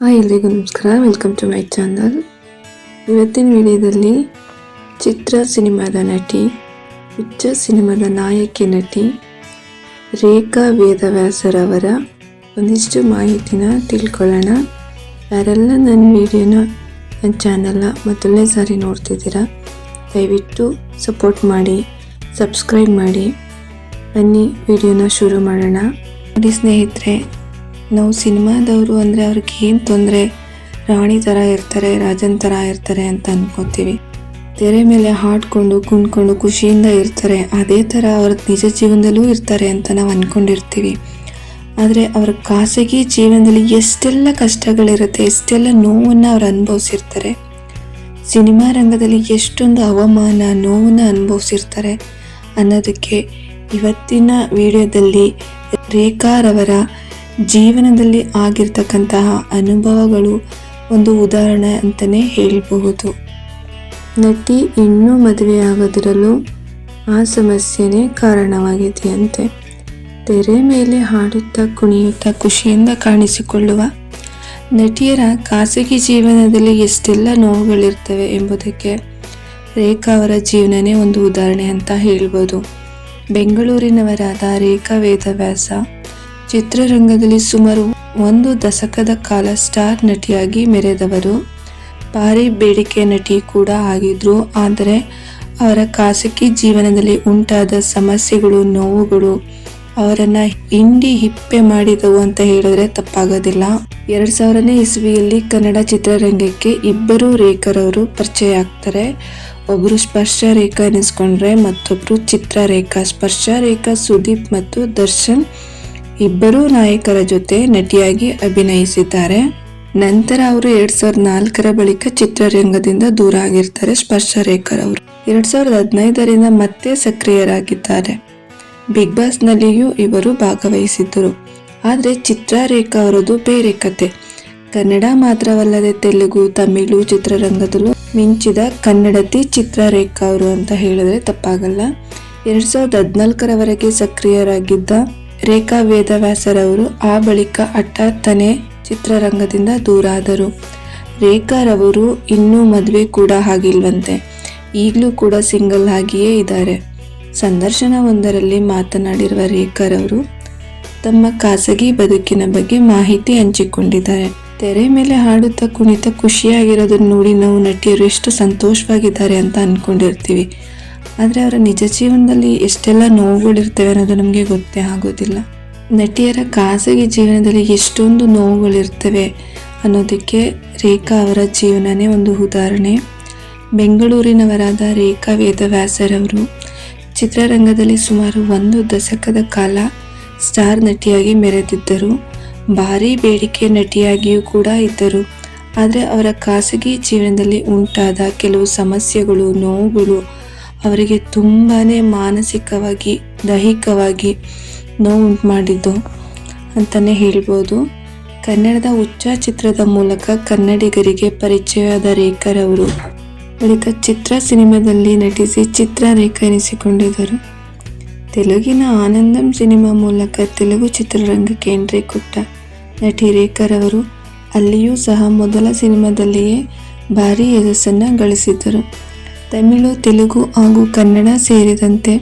Hi ಎಲ್ರಿಗೂ ನಮಸ್ಕಾರ. Welcome to my channel ಇವತ್ತಿನ ವಿಡಿಯೋದಲ್ಲಿ ಚಿತ್ರ ಸಿನಿಮಾದ ನಟಿ ಉಚ್ಚ ಸಿನಿಮಾದ ನಾಯಕಿ ನಟಿ ರೇಖಾ ವೇದವ್ಯಾಸರವರ ಒಂದಿಷ್ಟು ಮಾಹಿತಿನ ತಿಳ್ಕೊಳ್ಳೋಣ. ಯಾರೆಲ್ಲ ನನ್ನ ವಿಡಿಯೋನ ನನ್ನ ಚಾನಲ್ನ ಮೊದಲನೇ ಸಾರಿ ನೋಡ್ತಿದ್ದೀರಾ, ದಯವಿಟ್ಟು ಸಪೋರ್ಟ್ ಮಾಡಿ ಸಬ್ಸ್ಕ್ರೈಬ್ ಮಾಡಿ. ಬನ್ನಿ, ವಿಡಿಯೋನ ಶುರು ಮಾಡೋಣ. ನೋಡಿ ಸ್ನೇಹಿತರೆ ನಾವು ಸಿನಿಮಾದವರು ಅಂದರೆ ಅವ್ರಿಗೆ ಏನು ತೊಂದರೆ? ರಾಣಿ ಥರ ಇರ್ತಾರೆ, ರಾಜನ್ ಥರ ಇರ್ತಾರೆ ಅಂತ ಅನ್ಕೋತೀವಿ. ತೆರೆ ಮೇಲೆ ಹಾಡ್ಕೊಂಡು, ಕುಣ್ಕೊಂಡು, ಖುಷಿಯಿಂದ ಇರ್ತಾರೆ. ಅದೇ ಥರ ಅವ್ರ ನಿಜ ಜೀವನದಲ್ಲೂ ಇರ್ತಾರೆ ಅಂತ ನಾವು ಅಂದ್ಕೊಂಡಿರ್ತೀವಿ ಆದರೆ ಅವರ ಖಾಸಗಿ ಜೀವನದಲ್ಲಿ ಎಷ್ಟೆಲ್ಲ ಕಷ್ಟಗಳಿರುತ್ತೆ, ಎಷ್ಟೆಲ್ಲ ನೋವನ್ನು ಅವ್ರು ಅನುಭವಿಸಿರ್ತಾರೆ. ಸಿನಿಮಾ ರಂಗದಲ್ಲಿ ಎಷ್ಟೊಂದು ಅವಮಾನ, ನೋವನ್ನು ಅನುಭವಿಸಿರ್ತಾರೆ ಅನ್ನೋದಕ್ಕೆ ಇವತ್ತಿನ ವಿಡಿಯೋದಲ್ಲಿ ರೇಖಾರವರ ಜೀವನದಲ್ಲಿ ಆಗಿರ್ತಕ್ಕಂತಹ ಅನುಭವಗಳು ಒಂದು ಉದಾಹರಣೆ ಅಂತಲೇ ಹೇಳಬಹುದು. ನಟಿ ಇನ್ನೂ ಮದುವೆಯಾಗದಿರಲು ಆ ಸಮಸ್ಯೆನೇ ಕಾರಣವಾಗಿದೆಯಂತೆ. ತೆರೆ ಮೇಲೆ ಹಾಡುತ್ತಾ ಕುಣಿಯುತ್ತಾ ಖುಷಿಯಿಂದ ಕಾಣಿಸಿಕೊಳ್ಳುವ ನಟಿಯರ ಖಾಸಗಿ ಜೀವನದಲ್ಲಿ ಎಷ್ಟೆಲ್ಲ ನೋವುಗಳಿರ್ತವೆ ಎಂಬುದಕ್ಕೆ ರೇಖಾ ಅವರ ಜೀವನನೇ ಒಂದು ಉದಾಹರಣೆ ಅಂತ ಹೇಳ್ಬೋದು. ಬೆಂಗಳೂರಿನವರಾದ ರೇಖಾ ವೇದವ್ಯಾಸ ಚಿತ್ರರಂಗದಲ್ಲಿ ಸುಮಾರು ಒಂದು ದಶಕದ ಕಾಲ ಸ್ಟಾರ್ ನಟಿಯಾಗಿ ಮೆರೆದವರು. ಭಾರಿ ಬೇಡಿಕೆ ನಟಿ ಕೂಡ ಆಗಿದ್ರು. ಆದರೆ ಅವರ ಖಾಸಗಿ ಜೀವನದಲ್ಲಿ ಉಂಟಾದ ಸಮಸ್ಯೆಗಳು, ನೋವುಗಳು ಅವರನ್ನ ಹಿಂಡಿ ಹಿಪ್ಪೆ ಮಾಡಿದವು ಅಂತ ಹೇಳಿದ್ರೆ ತಪ್ಪಾಗೋದಿಲ್ಲ. ಎರಡ್ ಸಾವಿರನೇ ಇಸ್ವಿಯಲ್ಲಿ ಕನ್ನಡ ಚಿತ್ರರಂಗಕ್ಕೆ ಇಬ್ಬರು ರೇಖರವರು ಪರಿಚಯ ಆಗ್ತಾರೆ. ಒಬ್ಬರು ಸ್ಪರ್ಶ ರೇಖಾ ಎನಿಸ್ಕೊಂಡ್ರೆ, ಮತ್ತೊಬ್ರು ಚಿತ್ರರೇಖಾ. ಸ್ಪರ್ಶ ರೇಖಾ ಸುದೀಪ್ ಮತ್ತು ದರ್ಶನ್ ಇಬ್ಬರೂ ನಾಯಕರ ಜೊತೆ ನಟಿಯಾಗಿ ಅಭಿನಯಿಸಿದ್ದಾರೆ. ನಂತರ ಅವರು ಎರಡ್ ಸಾವಿರದ ನಾಲ್ಕರ ಬಳಿಕ ಚಿತ್ರರಂಗದಿಂದ ದೂರ ಆಗಿರ್ತಾರೆ ಸ್ಪರ್ಶ ರೇಖರ್ ಅವರು. ಎರಡ್ ಸಾವಿರದ ಹದಿನೈದರಿಂದ ಮತ್ತೆ ಸಕ್ರಿಯರಾಗಿದ್ದಾರೆ. ಬಿಗ್ ಬಾಸ್ ನಲ್ಲಿಯೂ ಇವರು ಭಾಗವಹಿಸಿದ್ದರು. ಆದರೆ ಚಿತ್ರರೇಖಾ ಅವರದು ಬೇರೆ ಕತೆ. ಕನ್ನಡ ಮಾತ್ರವಲ್ಲದೆ ತೆಲುಗು, ತಮಿಳು ಚಿತ್ರರಂಗದಲ್ಲೂ ಮಿಂಚಿದ ಕನ್ನಡತಿ ಚಿತ್ರರೇಖಾ ಅವರು ಅಂತ ಹೇಳಿದ್ರೆ ತಪ್ಪಾಗಲ್ಲ. ಎರಡ್ ಸಾವಿರದ ಹದಿನಾಲ್ಕರವರೆಗೆ ಸಕ್ರಿಯರಾಗಿದ್ದ ರೇಖಾ ವೇದವ್ಯಾಸರವರು ಆ ಬಳಿಕ ಹಠಾತ್ತನೆ ಚಿತ್ರರಂಗದಿಂದ ದೂರಾದರು. ರೇಖಾರವರು ಇನ್ನೂ ಮದುವೆ ಕೂಡ ಆಗಿಲ್ವಂತೆ. ಈಗಲೂ ಕೂಡ ಸಿಂಗಲ್ ಆಗಿಯೇ ಇದ್ದಾರೆ. ಸಂದರ್ಶನವೊಂದರಲ್ಲಿ ಮಾತನಾಡಿರುವ ರೇಖಾರವರು, ತಮ್ಮ ಖಾಸಗಿ ಬದುಕಿನ ಬಗ್ಗೆ ಮಾಹಿತಿ ಹಂಚಿಕೊಂಡಿದ್ದಾರೆ. ತೆರೆ ಮೇಲೆ ಹಾಡುತ್ತಾ ಕುಣಿತ ಖುಷಿಯಾಗಿರೋದನ್ನು ನೋಡಿ ನಾವು ನಟಿಯರು ಎಷ್ಟು ಸಂತೋಷವಾಗಿದ್ದಾರೆ ಅಂತ ಅನ್ಕೊಂಡಿರ್ತೀವಿ. ಆದರೆ ಅವರ ನಿಜ ಜೀವನದಲ್ಲಿ ಎಷ್ಟೆಲ್ಲ ನೋವುಗಳಿರ್ತವೆ ಅನ್ನೋದು ನಮಗೆ ಗೊತ್ತೇ ಆಗೋದಿಲ್ಲ. ನಟಿಯರ ಖಾಸಗಿ ಜೀವನದಲ್ಲಿ ಎಷ್ಟೊಂದು ನೋವುಗಳಿರ್ತವೆ ಅನ್ನೋದಕ್ಕೆ ರೇಖಾ ಅವರ ಜೀವನನೇ ಒಂದು ಉದಾಹರಣೆ. ಬೆಂಗಳೂರಿನವರಾದ ರೇಖಾ ವೇದವ್ಯಾಸರವರು ಚಿತ್ರರಂಗದಲ್ಲಿ ಸುಮಾರು ಒಂದು ದಶಕದ ಕಾಲ ಸ್ಟಾರ್ ನಟಿಯಾಗಿ ಮೆರೆದಿದ್ದರು. ಭಾರೀ ಬೇಡಿಕೆ ನಟಿಯಾಗಿಯೂ ಕೂಡ ಇದ್ದರು. ಆದರೆ ಅವರ ಖಾಸಗಿ ಜೀವನದಲ್ಲಿ ಉಂಟಾದ ಕೆಲವು ಸಮಸ್ಯೆಗಳು, ನೋವುಗಳು ಅವರಿಗೆ ತುಂಬಾ ಮಾನಸಿಕವಾಗಿ, ದೈಹಿಕವಾಗಿ ನೋವು ಉಂಟು ಮಾಡಿದ್ದು ಅಂತಲೇ ಹೇಳ್ಬೋದು. ಕನ್ನಡದ ಉಚ್ಚ ಚಿತ್ರದ ಮೂಲಕ ಕನ್ನಡಿಗರಿಗೆ ಪರಿಚಯವಾದ ರೇಖರವರು ಬಳಿಕ ಚಿತ್ರ ಸಿನಿಮಾದಲ್ಲಿ ನಟಿಸಿ ಚಿತ್ರ ರೇಖಾ ಎನಿಸಿಕೊಂಡಿದ್ದರು ತೆಲುಗಿನ ಆನಂದಂ ಸಿನಿಮಾ ಮೂಲಕ ತೆಲುಗು ಚಿತ್ರರಂಗಕ್ಕೆ ಎಂಟ್ರಿ ಕೊಟ್ಟ ನಟಿ ರೇಖರವರು ಅಲ್ಲಿಯೂ ಸಹ ಮೊದಲ ಸಿನಿಮಾದಲ್ಲಿಯೇ ಭಾರೀ ಯಶಸ್ಸನ್ನು ಗಳಿಸಿದ್ದರು. ತಮಿಳು, ತೆಲುಗು ಹಾಗೂ ಕನ್ನಡ ಸೇರಿದಂತೆ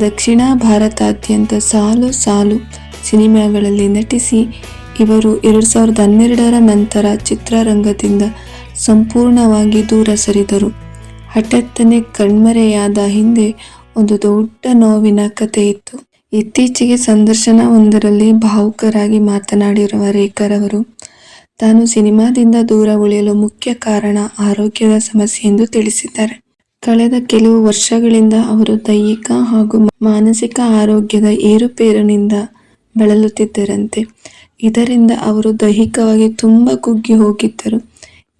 ದಕ್ಷಿಣ ಭಾರತಾದ್ಯಂತ ಸಾಲು ಸಾಲು ಸಿನಿಮಾಗಳಲ್ಲಿ ನಟಿಸಿ ಇವರು ಎರಡು ಸಾವಿರದ ಹನ್ನೆರಡರ ನಂತರ ಚಿತ್ರರಂಗದಿಂದ ಸಂಪೂರ್ಣವಾಗಿ ದೂರ ಸರಿದರು. ಹಠಾತ್ತನೆ ಕಣ್ಮರೆಯಾದ ಹಿಂದೆ ಒಂದು ದೊಡ್ಡ ನೋವಿನ ಕಥೆ ಇತ್ತು. ಇತ್ತೀಚೆಗೆ ಸಂದರ್ಶನವೊಂದರಲ್ಲಿ ಭಾವುಕರಾಗಿ ಮಾತನಾಡಿರುವ ರೇಖರವರು ತಾನು ಸಿನಿಮಾದಿಂದ ದೂರ ಉಳಿಯಲು ಮುಖ್ಯ ಕಾರಣ ಆರೋಗ್ಯದ ಸಮಸ್ಯೆ ಎಂದು ತಿಳಿಸಿದ್ದಾರೆ. ಕಳೆದ ಕೆಲವು ವರ್ಷಗಳಿಂದ ಅವರು ದೈಹಿಕ ಹಾಗೂ ಮಾನಸಿಕ ಆರೋಗ್ಯದ ಏರುಪೇರಿನಿಂದ ಬಳಲುತ್ತಿದ್ದರಂತೆ. ಇದರಿಂದ ಅವರು ದೈಹಿಕವಾಗಿ ತುಂಬ ಕುಗ್ಗಿ ಹೋಗಿದ್ದರು.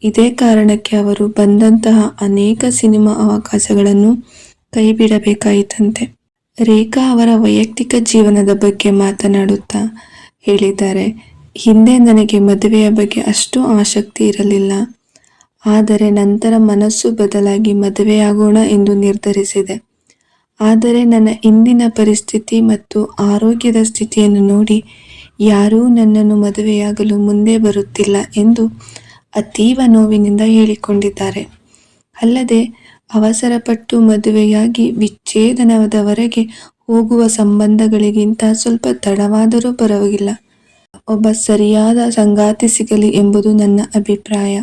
ಇದೇ ಕಾರಣಕ್ಕೆ ಅವರು ಬಂದಂತಹ ಅನೇಕ ಸಿನಿಮಾ ಅವಕಾಶಗಳನ್ನು ಕೈಬಿಡಬೇಕಾಯಿತಂತೆ. ರೇಖಾ ಅವರ ವೈಯಕ್ತಿಕ ಜೀವನದ ಬಗ್ಗೆ ಮಾತನಾಡುತ್ತಾ ಹೇಳಿದ್ದಾರೆ, ಹಿಂದೆ ನನಗೆ ಮದುವೆಯ ಬಗ್ಗೆ ಅಷ್ಟು ಆಸಕ್ತಿ ಇರಲಿಲ್ಲ. ಆದರೆ ನಂತರ ಮನಸ್ಸು ಬದಲಾಗಿ ಮದುವೆಯಾಗೋಣ ಎಂದು ನಿರ್ಧರಿಸಿದೆ. ಆದರೆ ನನ್ನ ಇಂದಿನ ಪರಿಸ್ಥಿತಿ ಮತ್ತು ಆರೋಗ್ಯದ ಸ್ಥಿತಿಯನ್ನು ನೋಡಿ ಯಾರೂ ನನ್ನನ್ನು ಮದುವೆಯಾಗಲು ಮುಂದೆ ಬರುತ್ತಿಲ್ಲ ಎಂದು ಅತೀವ ನೋವಿನಿಂದ ಹೇಳಿಕೊಂಡಿದ್ದಾರೆ. ಅಲ್ಲದೆ ಅವಸರಪಟ್ಟು ಮದುವೆಯಾಗಿ ವಿಚ್ಛೇದನದವರೆಗೆ ಹೋಗುವ ಸಂಬಂಧಗಳಿಗಿಂತ ಸ್ವಲ್ಪ ತಡವಾದರೂ ಪರವಾಗಿಲ್ಲ. ಒಬ್ಬ ಸರಿಯಾದ ಸಂಗಾತಿ ಸಿಗಲಿ ಎಂಬುದು ನನ್ನ ಅಭಿಪ್ರಾಯ.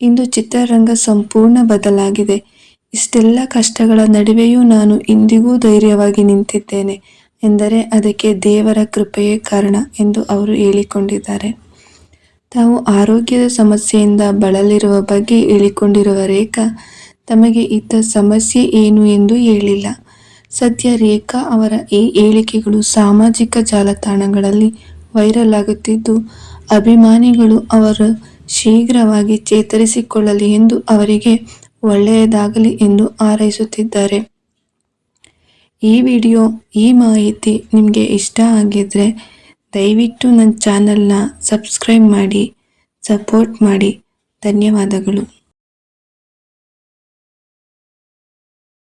ಇಂದು ಚಿತ್ರರಂಗ ಸಂಪೂರ್ಣ ಬದಲಾಗಿದೆ. ಇಷ್ಟೆಲ್ಲ ಕಷ್ಟಗಳ ನಡುವೆಯೂ ನಾನು ಇಂದಿಗೂ ಧೈರ್ಯವಾಗಿ ನಿಂತಿದ್ದೇನೆ ಎಂದರೆ ಅದಕ್ಕೆ ದೇವರ ಕೃಪೆಯೇ ಕಾರಣ ಎಂದು ಅವರು ಹೇಳಿಕೊಂಡಿದ್ದಾರೆ. ತಾವು ಆರೋಗ್ಯದ ಸಮಸ್ಯೆಯಿಂದ ಬಳಲಿರುವ ಬಗ್ಗೆ ಹೇಳಿಕೊಂಡಿರುವ ರೇಖಾ ತಮಗೆ ಇದ್ದ ಸಮಸ್ಯೆ ಏನು ಎಂದು ಹೇಳಿಲ್ಲ. ಸದ್ಯ ರೇಖಾ ಅವರ ಈ ಹೇಳಿಕೆಗಳು ಸಾಮಾಜಿಕ ಜಾಲತಾಣಗಳಲ್ಲಿ ವೈರಲ್ ಆಗುತ್ತಿದ್ದು, ಅಭಿಮಾನಿಗಳು ಅವರು ಶೀಘ್ರವಾಗಿ ಚೇತರಿಸಿಕೊಳ್ಳಲಿ ಎಂದು ಅವರಿಗೆ ಒಳ್ಳೆಯದಾಗಲಿ ಎಂದು ಹಾರೈಸುತ್ತಿದ್ದಾರೆ. ಈ ವಿಡಿಯೋ, ಈ ಮಾಹಿತಿ ನಿಮಗೆ ಇಷ್ಟ ಆಗಿದ್ರೆ ದಯವಿಟ್ಟು ನನ್ನ ಚಾನಲ್ನ ಸಬ್ಸ್ಕ್ರೈಬ್ ಮಾಡಿ, ಸಪೋರ್ಟ್ ಮಾಡಿ. ಧನ್ಯವಾದಗಳು.